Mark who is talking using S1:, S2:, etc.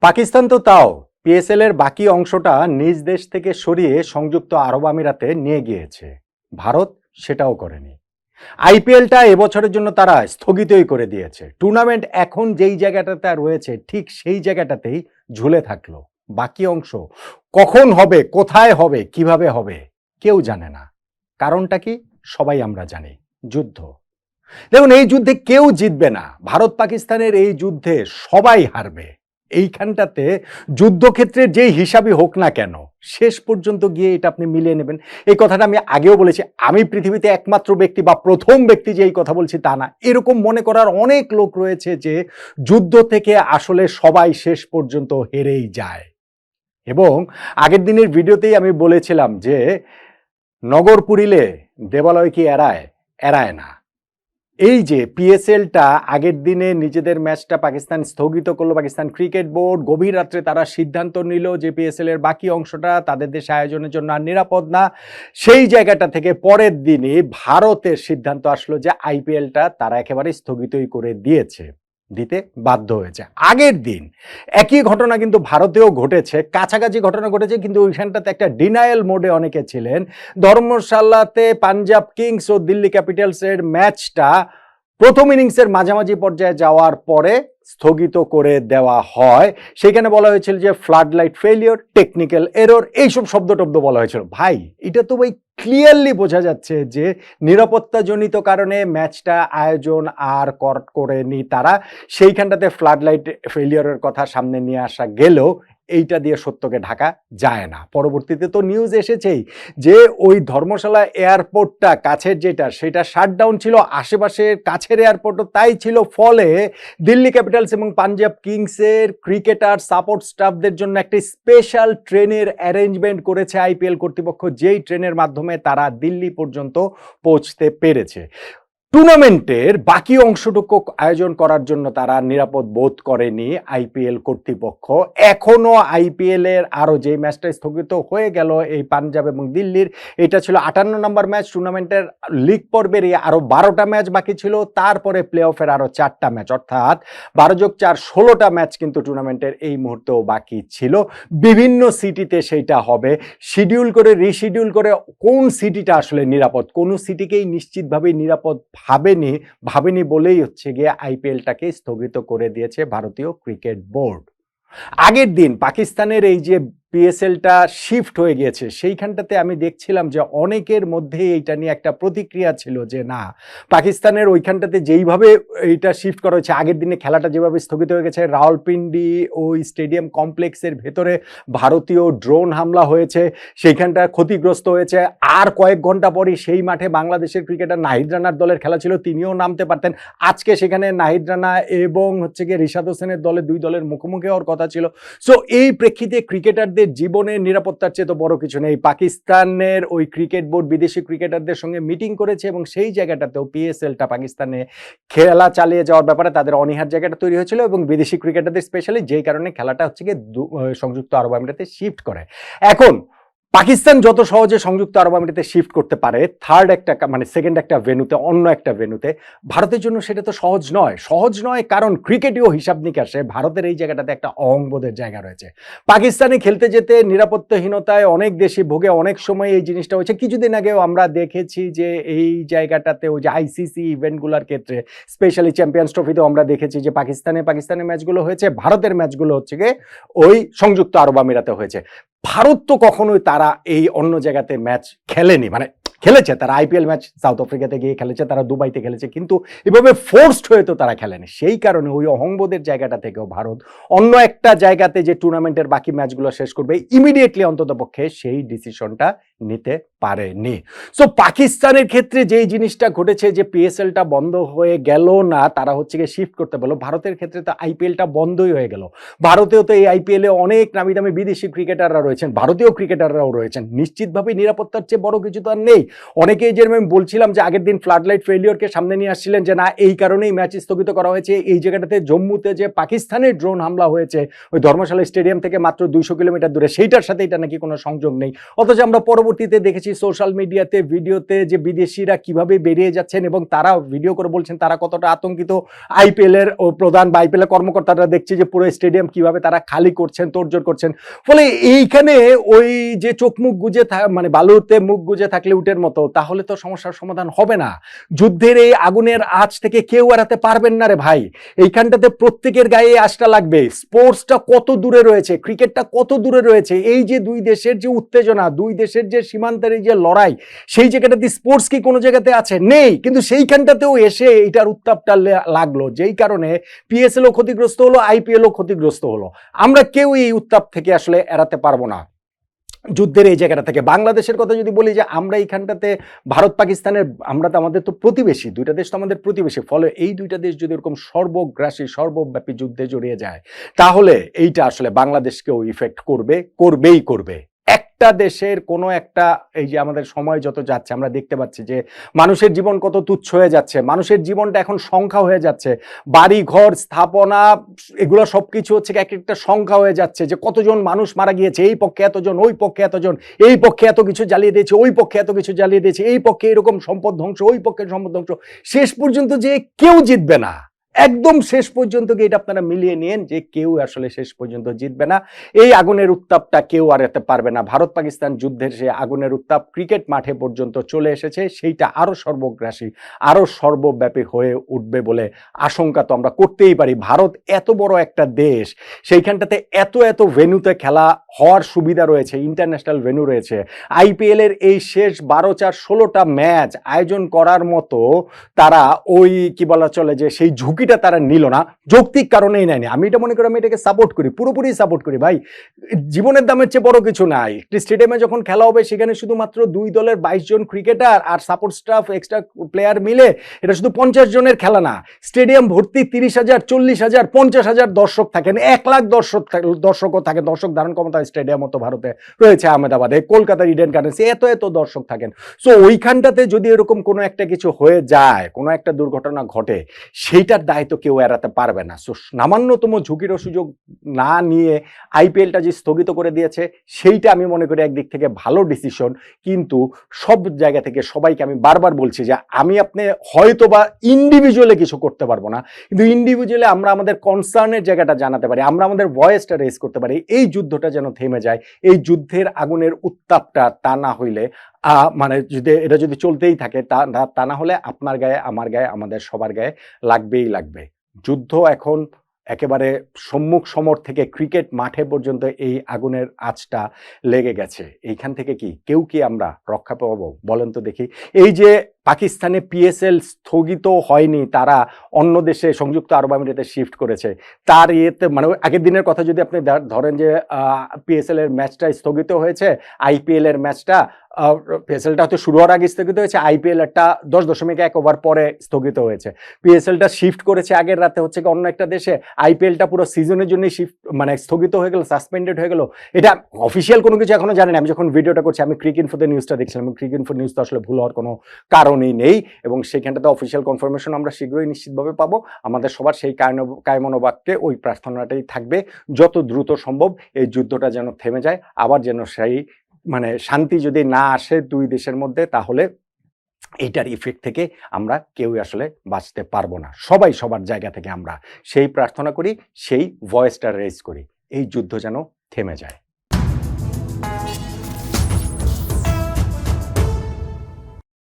S1: পাকিস্তান তো তাও পিএসএল এর বাকি অংশটা নিজ দেশ থেকে সরিয়ে সংযুক্ত আরব আমিরাতে নিয়ে গিয়েছে। ভারত সেটাও করেনি। আইপিএলটা এবছরের জন্য তারা স্থগিতই করে দিয়েছে। টুর্নামেন্ট এখন যেই জায়গাটাতে রয়েছে, ঠিক সেই জায়গাটাতেই ঝুলে থাকল। বাকি অংশ কখন হবে, কোথায় হবে, কীভাবে হবে, কেউ জানে না। কারণটা কি? সবাই আমরা জানি। যুদ্ধ। দেখুন, এই যুদ্ধে কেউ জিতবে না। ভারত পাকিস্তানের এই যুদ্ধে সবাই হারবে। এইখানটাতে যুদ্ধক্ষেত্রের যেই হিসাবই হোক না কেন, শেষ পর্যন্ত গিয়ে এটা আপনি মিলিয়ে নেবেন। এই কথাটা আমি আগেও বলেছি, আমি পৃথিবীতে একমাত্র ব্যক্তি বা প্রথম ব্যক্তি যে এই কথা বলছি তা না। এরকম মনে করার অনেক লোক রয়েছে যে যুদ্ধ থেকে আসলে সবাই শেষ পর্যন্ত হেরেই যায়। এবং আগের দিনের ভিডিওতেই আমি বলেছিলাম যে নগর পুরিলে দেবালয় কি এড়ায় এড়ায় না। এই যে পিএসএলটা আগের দিনে নিজেদের ম্যাচটা পাকিস্তান স্থগিত করল, পাকিস্তান ক্রিকেট বোর্ড, গভীর রাত্রে তারা সিদ্ধান্ত নিল যে পিএসএল এর বাকি অংশটা তাদের দেশে আয়োজনের জন্য আর নিরাপদ না। সেই জায়গাটা থেকে পরের দিনই ভারতের সিদ্ধান্ত আসলো যে আইপিএলটা তারা একেবারে স্থগিতই করে দিয়েছে। দিতে বাধ্য হয়েছে। আগের দিন একই ঘটনা কিন্তু ভারতেও ঘটেছে। কাছাকাছি ঘটনা ঘটেছে, কিন্তু ওইখানটাতে একটা ডিনায়াল মোডে অনেকে ছিলেন। ধর্মশালাতে পাঞ্জাব কিংস ও দিল্লি ক্যাপিটালসের ম্যাচটা প্রথম ইনিংসের মাঝামাঝি পর্যায়ে যাওয়ার পরে স্থগিত করে দেওয়া হয়। সেখানে বলা হয়েছিল যে flood light failure technical error এইসব শব্দ টব্দ বলা হয়েছিল। ভাই, এটা তো ভাই ক্লিয়ারলি বোঝা যাচ্ছে যে নিরাপত্তাজনিত কারণে ম্যাচটা আয়োজন আর কর, করেনি তারা। সেইখানটাতে ফ্লাড লাইট ফেলিওরের কথা সামনে নিয়ে আসা গেলেও এইটা দিয়ে সত্যকে ঢাকা যায় না। পরবর্তীতে তো নিউজ এসেছেই যে ওই ধর্মশালা এয়ারপোর্টটা কাছের যেটা, সেটা শাটডাউন ছিল আশেপাশের কাছের এয়ারপোর্টও তাই ছিল, ফলে দিল্লি ক্যাপিটালস এবং পাঞ্জাব কিংসের ক্রিকেটার সাপোর্ট স্টাফদের জন্য একটি স্পেশাল ট্রেনের অ্যারেঞ্জমেন্ট করেছে আইপিএল কর্তৃপক্ষ। যেই ট্রেনের মাধ্যমে তারা দিল্লি পর্যন্ত পৌঁছতে পেরেছে। টুর্নামেন্টের বাকি অংশটুকু আয়োজন করার জন্য তারা নিরাপদ বোধ করেনি আইপিএল কর্তৃপক্ষ। এখনও আইপিএল এর আরও যে ম্যাচটা স্থগিত হয়ে গেল এই পাঞ্জাব এবং দিল্লির, এটা ছিল আটান্ন নম্বর ম্যাচ। টুর্নামেন্টের লিগ পর্বের আরও বারোটা ম্যাচ বাকি ছিল, তারপরে প্লে অফের আরও চারটা ম্যাচ। অর্থাৎ বারো যোগ চার, ষোলোটা ম্যাচ কিন্তু টুর্নামেন্টের এই মুহূর্তেও বাকি ছিল। বিভিন্ন সিটিতে সেইটা হবে। শিডিউল করে, রিশিডিউল করে কোন সিটিটা আসলে নিরাপদ? কোন সিটিকেই নিশ্চিতভাবেই নিরাপদ ভাবেনি ভাবেনি বলেই হচ্ছে গিয়ে আইপিএলটাকে স্থগিত করে দিয়েছে ভারতীয় ক্রিকেট বোর্ড। আগের দিন পাকিস্তানের এই যে পিএসএলটা শিফট হয়ে গিয়েছে। সেইখানটাতে আমি দেখছিলাম যে অনেকের মধ্যে এইটা নিয়ে একটা প্রতিক্রিয়া ছিল যে না, পাকিস্তানের ওইখানটাতে যেইভাবে এইটা শিফট করা হয়েছে, আগের দিনে খেলাটা যেভাবে স্থগিত হয়ে গেছে, রাওয়ালপিন্ডি ওই স্টেডিয়াম কমপ্লেক্সের ভেতরে ভারতীয় ড্রোন হামলা হয়েছে, সেইখানটা ক্ষতিগ্রস্ত হয়েছে। আর কয়েক ঘণ্টা পরই সেই মাঠে বাংলাদেশের ক্রিকেটার নাহিদ রানার দলের খেলা ছিল, তিনিও নামতে পারতেন। আজকে সেখানে নাহিদ রানা এবং হচ্ছে গিয়ে রিশাদ হোসেনের দলে দুই দলের মুখোমুখি হওয়ার কথা ছিল। সো এই প্রেক্ষিতে ক্রিকেটারদের জীবনের নিরাপত্তার চেয়ে তো বড় কিছু নেই। পাকিস্তানের ওই ক্রিকেট বোর্ড, বিদেশি ক্রিকেটারদের সঙ্গে মিটিং করেছে এবং সেই জায়গাটাতেও পিএসএলটা পাকিস্তানে খেলা চালিয়ে যাওয়ার ব্যাপারে তাদের অনীহার জায়গাটা তৈরি হয়েছিল এবং বিদেশি ক্রিকেটারদের স্পেশালি যেই কারণে খেলাটা হচ্ছে গিয়ে সংযুক্ত আরব আমিরাতে শিফট করে। এখন পাকিস্তান যত সহজে সংযুক্ত আরব আমিরাতে শিফট করতে পারে থার্ড একটা মানে সেকেন্ড একটা ভেনুতে অন্য একটা ভেনুতে ভারতের জন্য সেটা তো সহজ নয়। সহজ নয় কারণ ক্রিকেটীয় হিসাব নিকাশে ভারতের এই জায়গাটাতে একটা অহংবোধের জায়গা রয়েছে। পাকিস্তানে খেলতে যেতে নিরাপত্তাহীনতায় অনেক দেশে ভোগে, অনেক সময় এই জিনিসটা হয়েছে। কিছুদিন আগেও আমরা দেখেছি যে এই জায়গাটাতে ওই যে আইসিসি ইভেন্টগুলোর ক্ষেত্রে স্পেশালি চ্যাম্পিয়ন্স ট্রফিতেও আমরা দেখেছি যে পাকিস্তানে, পাকিস্তানের ম্যাচগুলো হয়েছে, ভারতের ম্যাচগুলো হচ্ছে গিয়ে ওই সংযুক্ত আরব আমিরাতে হয়েছে। ভারত তো কখনোই তারা এই অন্য জায়গাতে ম্যাচ খেলেনি। মানে খেলেছে, তারা আইপিএল ম্যাচ সাউথ আফ্রিকাতে গিয়ে খেলেছে, তারা দুবাইতে খেলেছে, কিন্তু এভাবে ফোর্সড হয়ে তো তারা খেলেনি। সেই কারণে ওই অহংবোধের জায়গাটা থেকেও ভারত অন্য একটা জায়গাতে যে টুর্নামেন্টের বাকি ম্যাচগুলো শেষ করবে ইমিডিয়েটলি অন্ততপক্ষে সেই ডিসিশনটা নিতে পারেনি। সো পাকিস্তানের ক্ষেত্রে যেই জিনিসটা ঘটেছে যে পিএসএলটা বন্ধ হয়ে গেল না, তারা হচ্ছে গিয়ে শিফট করতে পারল। ভারতের ক্ষেত্রে তো আইপিএলটা বন্ধই হয়ে গেল। ভারতেও তো এই আইপিএলে অনেক নামি দামি বিদেশি ক্রিকেটাররা রয়েছেন, ভারতীয় ক্রিকেটাররাও রয়েছেন। নিশ্চিতভাবে নিরাপত্তার চেয়ে বড় কিছু তো আর নেই। অনেকেই যেরকম আমি বলছিলাম যে আগের দিন ফ্লাড লাইট ফেলিওরকে সামনে নিয়ে আসছিলেন যে না, এই কারণেই ম্যাচ স্থগিত করা হয়েছে। এই জায়গাটাতে জম্মুতে যে পাকিস্তানের ড্রোন হামলা হয়েছে, ওই ধর্মশালা স্টেডিয়াম থেকে মাত্র দুইশো কিলোমিটার দূরে, সেইটার সাথে এটা নাকি কোনো সংযোগ নেই। অথচ আমরা পরবর্তীতে দেখেছি সোশ্যাল মিডিয়াতে ভিডিওতে যে বিদেশিরা কীভাবে বেরিয়ে যাচ্ছেন এবং তারা ভিডিও করে বলছেন তারা কতটা আতঙ্কিত। আইপিএল এর ও প্রধান বা আইপিএল এর কর্মকর্তারা দেখছি যে পুরো স্টেডিয়াম কীভাবে তারা খালি করছেন, তোড়জোড় করছেন। ফলে এইখানে ওই যে চোখ মুখ গুজে মানে বালুতে মুখ গুজে থাকলে উটের মতো, তাহলে তো সমস্যার সমাধান হবে না। যুদ্ধের এই আগুনের আঁচ থেকে কেউ এড়াতে পারবেন না রে ভাই। এইখানটাতে প্রত্যেকের গায়ে আশটা লাগবে। স্পোর্টসটা কত দূরে রয়েছে, ক্রিকেটটা কত দূরে রয়েছে, এই যে দুই দেশের যে উত্তেজনা, দুই দেশের যে সীমান্তের এই যে লড়াই, সেই জায়গাটাতে স্পোর্টস কি কোনো জায়গাতে আছে? নেই। কিন্তু সেইখানটাতেও এসে এইটার উত্তাপটা লাগল। যেই কারণে পিএসএলও ক্ষতিগ্রস্ত হলো আইপিএলও ক্ষতিগ্রস্ত হলো। আমরা কেউ এই উত্তাপ থেকে আসলে এড়াতে পারব না। যুদ্ধের এই জায়গাটা থেকে। বাংলাদেশের কথা যদি বলি যে, আমরা এইখানটাতে ভারত, পাকিস্তানের, আমরা তো আমাদের তো প্রতিবেশী। দুইটা দেশ তো আমাদের প্রতিবেশী। ফলে এই দুইটা দেশ যদি এরকম সর্বগ্রাসী, সর্বব্যাপী যুদ্ধে জড়িয়ে যায়, তাহলে এইটা আসলে বাংলাদেশকেও ইফেক্ট করবে, করবেই করবে। একটা দেশের কোনো একটা, এই যে আমাদের সময় যত যাচ্ছে, আমরা দেখতে পাচ্ছি যে মানুষের জীবন কত তুচ্ছ হয়ে যাচ্ছে, মানুষের জীবনটা এখন সংখ্যা হয়ে যাচ্ছে বাড়ি ঘর স্থাপনা, এগুলো সব কিছু হচ্ছে এক একটা সংখ্যা হয়ে যাচ্ছে যে কতজন মানুষ মারা গিয়েছে, এই পক্ষে এতজন, ওই পক্ষে এতজন, এই পক্ষে এত কিছু জ্বালিয়ে দিয়েছে, ওই পক্ষে এত কিছু জ্বালিয়ে দিয়েছে, এই পক্ষে এরকম সম্পদ ধ্বংস, ওই পক্ষে সম্পদ ধ্বংস, শেষ পর্যন্ত যে কেউ জিতবে না। একদম শেষ পর্যন্ত গিয়ে এটা আপনারা মিলিয়ে নিন যে কেউ আসলে শেষ পর্যন্ত জিতবে না? এই আগুনের উত্তাপটা কেউ আর এতে পারবে না। ভারত পাকিস্তান যুদ্ধের সে আগুনের উত্তাপ ক্রিকেট মাঠে পর্যন্ত চলে এসেছে, সেইটা আরও সর্বগ্রাসী, আরও সর্বব্যাপী হয়ে উঠবে বলে আশঙ্কা তো আমরা করতেই পারি। ভারত এত বড় একটা দেশ, সেইখানটাতে এত এত ভেন্যুতে খেলা হওয়ার সুবিধা রয়েছে, ইন্টারন্যাশনাল ভেন্যু রয়েছে। আইপিএল এর এই শেষ বারো চার ষোলোটা ম্যাচ আয়োজন করার মতো তারা ওই কি বলা চলে যে সেই ঝুঁকিটা তারা নিল না, যৌক্তিক কারণেই নেয়নি। আমি এটা মনে করি, আমি এটাকে সাপোর্ট করি, পুরোপুরি সাপোর্ট করি। ভাই, জীবনের দামের চেয়ে বড় কিছু নাই। একটি স্টেডিয়ামে যখন খেলা হবে, সেখানে শুধুমাত্র দুই দলের বাইশ জন ক্রিকেটার আর সাপোর্ট স্টাফ এক্সট্রা প্লেয়ার মিলে, এটা শুধু পঞ্চাশ জনের খেলা না স্টেডিয়াম ভর্তি তিরিশ হাজার, চল্লিশ হাজার, পঞ্চাশ হাজার দর্শক থাকেন। এক লাখ দর্শক দর্শকও থাকে, দর্শক ধারণ ক্ষমতা স্টেডিয়াম মতো ভারতে রয়েছে আহমেদাবাদে কলকাতার ইডেন গার্ডেন্সে এত এত দর্শক থাকেন। সো ওইখানটাতে যদি এরকম কোনো একটা কিছু হয়ে যায়, কোনো একটা দুর্ঘটনা ঘটে, সেইটার দায় তো কেউ এড়াতে পারবে না। সো, সামান্যতম ঝুঁকিরও সুযোগ না নিয়ে আইপিএলটা যে স্থগিত করে দিয়েছে, সেইটা আমি মনে করি একদিক থেকে ভালো ডিসিশন কিন্তু সব জায়গা থেকে সবাইকে আমি বারবার বলছি যে, আমি আপনি হয়তো বা ইন্ডিভিজুয়ালি কিছু করতে পারব না। কিন্তু ইন্ডিভিজুয়ালি আমরা আমাদের কনসার্নের জায়গাটা জানাতে পারি, আমরা আমাদের ভয়েসটা রেজ করতে পারি। এই যুদ্ধটা যেন থেমে যায়, এই যুদ্ধের আগুনের উত্তাপটা তা না হইলে মানে যদি, এটা যদি চলতেই থাকে, তা তা- না হলে আপনার গায়ে, আমার গায়ে, আমাদের সবার গায়ে লাগবেই লাগবে। যুদ্ধ এখন একেবারে সম্মুখ সমর থেকে ক্রিকেট মাঠে পর্যন্ত এই আগুনের আঁচটা লেগে গেছে। এইখান থেকে কি, কেউ কি আমরা রক্ষা পাবো? বলেন তো দেখি। এই যে পাকিস্তানে পিএসএল স্থগিত হয়নি, তারা অন্য দেশে সংযুক্ত আরব আমিরাতে শিফট করেছে, তার ইয়েতে মানে আগের দিনের কথা যদি আপনি ধরেন যে পিএসএল এর ম্যাচটা স্থগিত হয়েছে আইপিএল এর ম্যাচটা পিএসএলটা হয়তো শুরু হওয়ার আগে স্থগিত হয়েছে আইপিএল একটা দশ দশমিক এক ওভার পরে স্থগিত হয়েছে। পিএসএলটা শিফট করেছে আগের রাতে, হচ্ছে কি অন্য একটা দেশে আইপিএলটা পুরো সিজনের জন্যই শিফট মানে স্থগিত হয়ে গেল সাসপেন্ডেড হয়ে গেল। এটা অফিসিয়াল কোনো কিছু এখনও জানি না, আমি যখন ভিডিওটা করছি, আমি ক্রিক ইনফোতে নিউজটা দেখছিলাম ক্রিক ইনফো নিউজ তো আসলে ভুল হওয়ার কোনো কারণই নেই, এবং সেখানটাতে অফিসিয়াল কনফার্মেশন আমরা শীঘ্রই নিশ্চিতভাবে পাবো। আমাদের সবার সেই কায়ন- কায়মনোবাক্যে ওই প্রার্থনাটাই থাকবে, যত দ্রুত সম্ভব এই যুদ্ধটা যেন থেমে যায়, আবার যেন সেই মানে শান্তি যদি না আসে দুই দেশের মধ্যে, তাহলে এইটার ইফেক্ট থেকে আমরা কেউ আসলে বাঁচতে পারব না। সবাই সবার জায়গা থেকে আমরা সেই প্রার্থনা করি, সেই ভয়েসটা রেজ করি। এই যুদ্ধ যেন থেমে যায়।